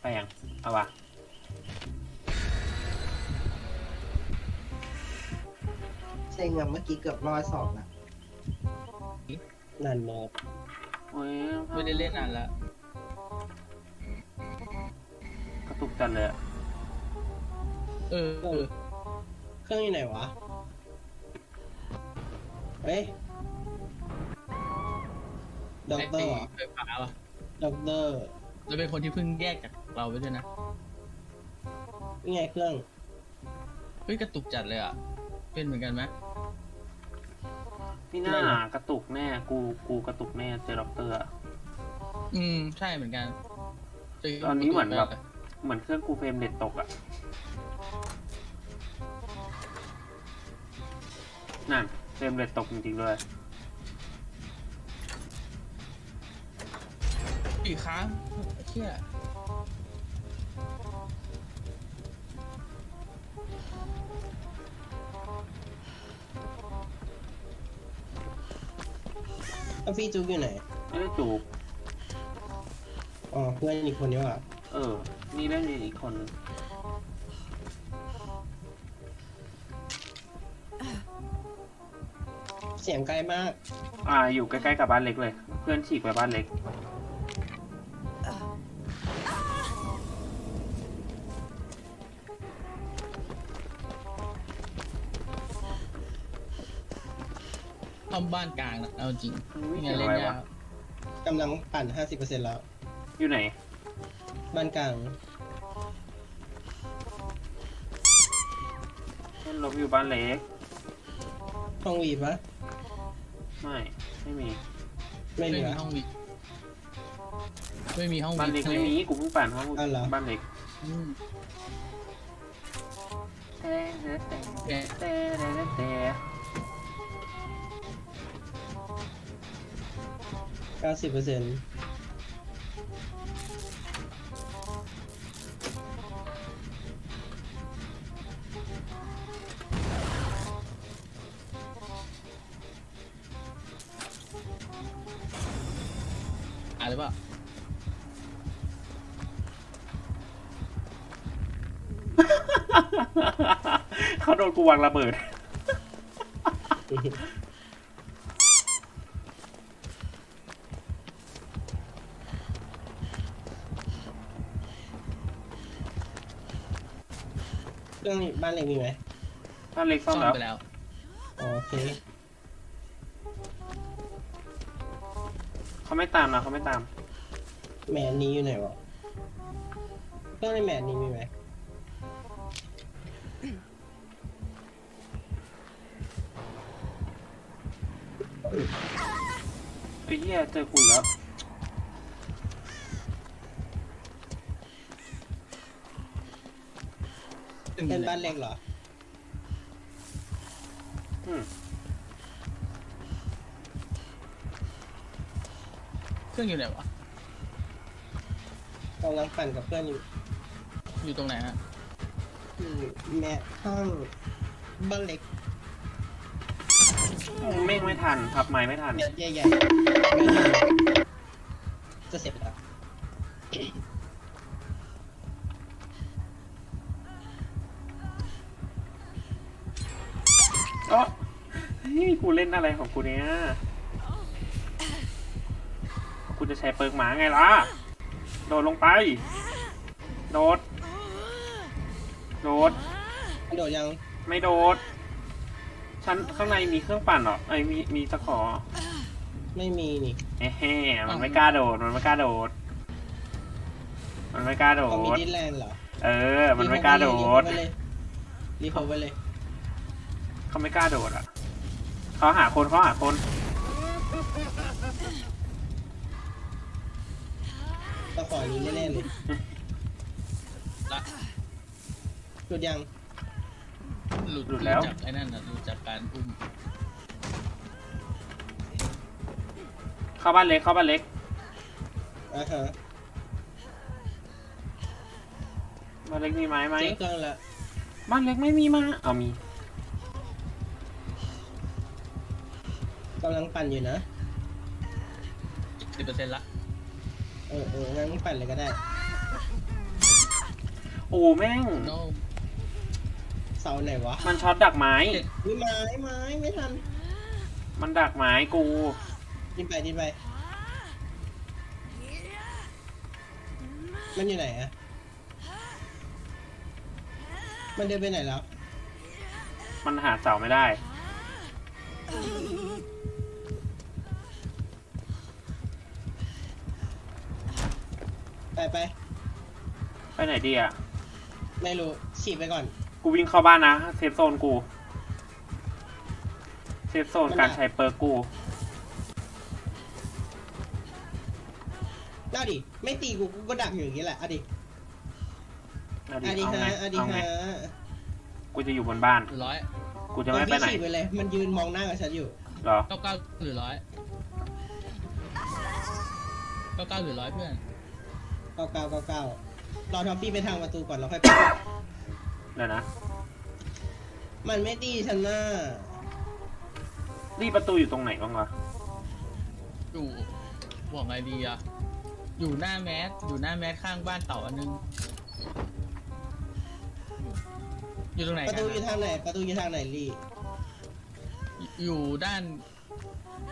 ไปยังเอาวะเซ็งอะเมื่อกี้เกือบร้อยสองนะนั่นโมดโอ้ยไม่ได้เล่นนานละกระตุกจัดเลยอะเออเออเครื่องอยู่ไหนวะเฮ้ยด็อกเตอร์เหรอไฟฟ้าว่ะด็อกเตอร์แล้วเป็นคนที่เพิ่งแยกจาก เราไปด้วยนะนี่ไงเครื่อง เฮ้ยกระตุกจัดเลยอะ เป็นเหมือนกันไหมนี่น่ากระตุกแน่ กู กูกระตุกแน่เจอด็อกเตอร์อะ อืมใช่เหมือนกันจตอนนี้เหมือนแบบ เหมือนเครื่องกูเฟรมเด็ดตกอะนั่นเฟรมเด็ดตกจริงๆเลย อีกครั้งเชี่ย แล้วพี่จุ๊กอยู่ไหน ไม่ได้จูบอ๋อเพื่อนอีกคนนี้ว่ะเออนี่เล่นอีกคนนึงเสียงไกลมาก อ่า อยู่ใกล้ๆกับบ้านเล็กเลย เพื่อนฉีกไปบ้านเล็ก ทำบ้านกลางนะเอาจริงไม่ไม่เห็งั้นนอะเล่นไรวะยากกำลังปั่น50%แล้ว อยู่ไหน บ้านกลางเพื่อนลบอยู่บ้านเล็ก ห้องวีปะไม่ ไม่มี ไม่ไม่เหลืมีอห้องวิไม่มีห้องบ้านเล็กไม่มีกูเพิ่งปั่นห้องอ๋อเหรอบ้านเล็กอืมแต่ แต่แต่แต่แต่90%อ่านหรือเปล่าเขาโดนกูวางระเบิด เครื่องนี้บ้านเล็กมีไหมบ้านเล็กซ่อมซ่อมแล้วไปแล้ว อ๋อโอเคเขาไม่ตามนะเขาไม่ตามแมนนี้อยู่ไหนวะเครื่องในแมนนี้มีไหมไอ้เหี้ยเจอกูอีกแล้ว เป็นบ้านเล็กเหรออืมเครื่องอยู่ไหนวะ กำลังปั่นกับเพื่อนอยู่อยู่ตรงไหนฮะอยู่แม่ห้องบ้านเล็กเม่งไม่ทันพับไม้ไม่ทัน เม็ดใหญ่ๆไม่ทันจะเสร็จแล้ว ฮ้ยกูเล่นอะไรของกูเนี่ยกูจะใช้เปิร์กหมาไงล่ะ โดดลงไป โดด โดดโดดยังไม่โดด ชั้นข้างในมีเครื่องปั่นเหรอ ไอ้ยมีมีตะขอไม่มีนี่แฮ่ๆมันไม่กล้าโดด มันไม่กล้าโดด มันไม่กล้าโดเขามีด ดิสแลนด์เหรอเออ มันไม่กล้าโดด รีพอร์ตไว้เลย เขาไม่กล้าโดดอะ เขาหาคนเขาหาคนรีพอร์ตไว้เลยตะขอนี้แน่ๆเลยละหยุดยังหลุดหลุดแล้วจากไอ้นั่นนะหลุดจากการอุ้มเข้าบ้านเล็กเข้าบ้านเล็กอ่าฮะบ้านเล็กมีไม้ไหมเจอเครื่องแล้วบ้านเล็กไม่มีมาเอามี กำลังปั่นอยู่นะ สิบเปอร์เซ็นต์ละเออเอองั้นปั่นเลยก็ได้ โอ้แม่ง โนเสาไหนวะมันช็อตดักไม้ วิไม้ไม้ไม่ทันมันดักไม้กู ดิ้นไปดิ้นไป มันอยู่ไหนอะมันเดินไปไหนแล้ว มันหาเสาไม่ได้ ไปไปไปไหนดีอะ ไม่รู้ฉีดไปก่อน กูวิ่งเข้าบ้านนะ เซฟโซนกู เซฟโซนมันการอะใช้เปิร์กกูเอาดิ ไม่ตีกูกูก็ดักอยู่อย่างนี้แหละเอาดิเอาดิเอาดิเอาฮะไงเอาดิเอาไงฮะกูจะอยู่บนบ้านหรือร้อย กูจะไม่ไปไหนพี่ฉีดไปเลย มันยืนมองหน้ากับฉันอยู่ เหรอ เก้าเก้าหรือร้อยเก้าเก้าหรือร้อยเพื่อนเก้าเก้าเก้าเก้ารอท็อปปี้ไปทางประตูก่อนแล้วค่อยไป เดี๋ยวนะ มันไม่ตีฉันน่ะรีประตูอยู่ตรงไหนบ้างวะ อยู่บอกไงดีอะอยู่หน้าแมสอยู่หน้าแมสข้างบ้านเต่าอันนึง อยู่ตรงไหนประกัตูนอยู่อะทางไหน ประตูอยู่ทางไหนลี่อยู่ด้าน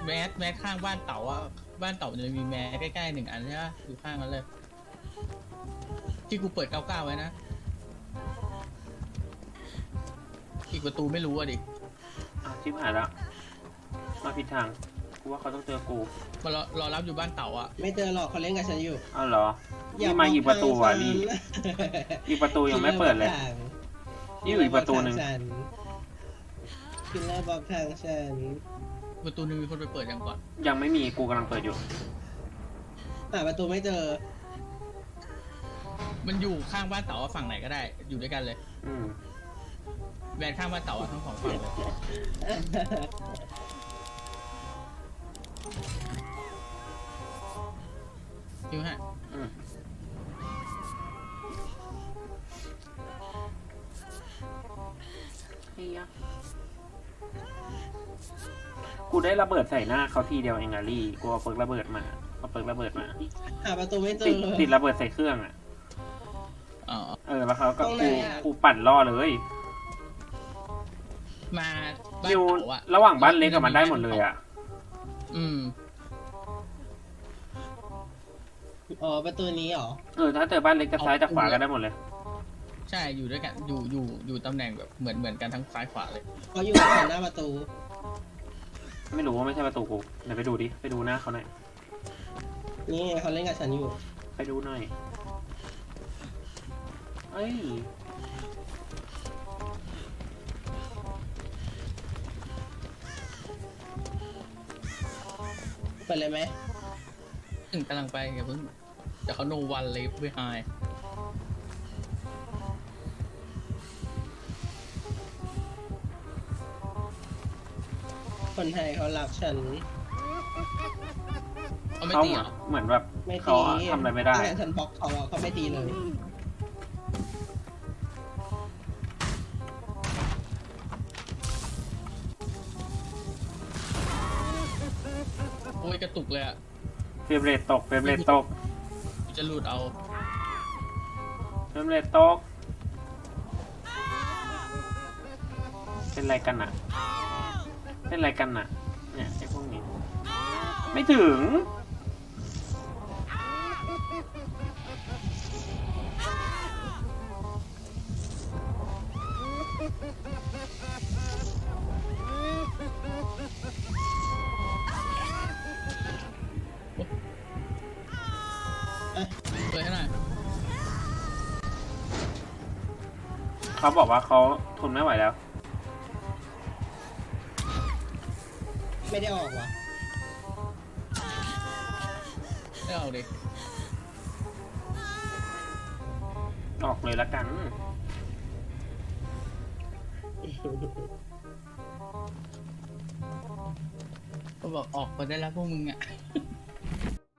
แมสแมสข้างบ้านเต่าอะบ้านเต่าจะมีแมสใกล้ๆหนึ่งอันใช่ปะอยู่ข้างกันเลย ที่กูเปิดเก้าเก้าไว้นะอีกประตูไม่รู้อะดิอะชิบหายแล้วมาผิดทาง กูว่าเขาต้องเจอกูมารอรอรับอยู่บ้านเต่าอะไม่เจอหรอกเขาเล่นกับฉันอยู่อ้าวเหรอนี่มาอีกประตูอะนี่ อีกประตูยังไม่เปิดเลย นี่อยู่อีกประตูหนึ่ง คิลเลอร์บอกทางฉันประตูหนึงมีคนไปเปิดยังก่อน ยังไม่มีกูกำลังเปิดอยู่ หาประตูไม่เจอ มันอยู่ข้างบ้านเต่าอะฝั่งไหนก็ได้ อยู่ด้วยกันเลยอืมแบนข้างบ้านเต่าอะทั้งสองฝั่งเลยคิวฮะ อืมเฮียกูได้ระเบิดใส่หน้าเขาทีเดียวเองอะลี่กูเอาเปิร์กระเบิดมาเอาเปิร์กระเบิดมาหาประตูไม่เจติดอ ติดระเบิดใส่เครื่องอะอ๋อ เออแล้วเขาก็ตรงไหนกูอะ กูปั่นล่อเลยมาบ้านนิวเต่าอะระหว่างบ้านเล็กกับมันได้หมดเลยอะอืม อ๋อประตูนี้เหรอ เออถ้าเจอบ้านเล็กจะซ้ายจะขวาก็ได้หมดเลย ใช่อยู่ด้วยกันอยู่อยู่อยู่ตำแหน่งแบบเหมือนเหมือนกันทั้งซ้ายขวาเลยเขาอยู่กับฉันหน้าประตู ไม่รู้ว่าไม่ใช่ประตูกูไหนไปดูดิ ไปดูหน้าเขาหน่อย นี่เขาเล่นกับฉันอยู่ไปดูหน่อย เอ้ยเปิดเลยไหมถึงกำลังไปอย่าเพิ่งเดี๋ยวเขาโนวันเลยไปไฮ คนไทยเขารักฉัน เขาไม่เขาตีเหมืเหอนรอเหมือนแบบไม่เขาตีทำอะไรไม่ได้แต่ฉันบล็อกเขาอะเขาไม่ตีเลย โอ้ยกระตุกเลยอะเฟรมเรทตก เฟรมเรทตกจะหลุดเอา เฟรมเรทตก เป็นไรกันอะ เป็นไรกันอะเนี่ยไอ้พวกนี้ ไม่ถึง เปิดให้หน่อยเขาบอกว่าเขาทนไม่ไหวแล้ว ไม่ได้ออกวะไม่เอาดิออกเลยละกัน ก็บอกออกไปได้แล้วพวกมึงอะ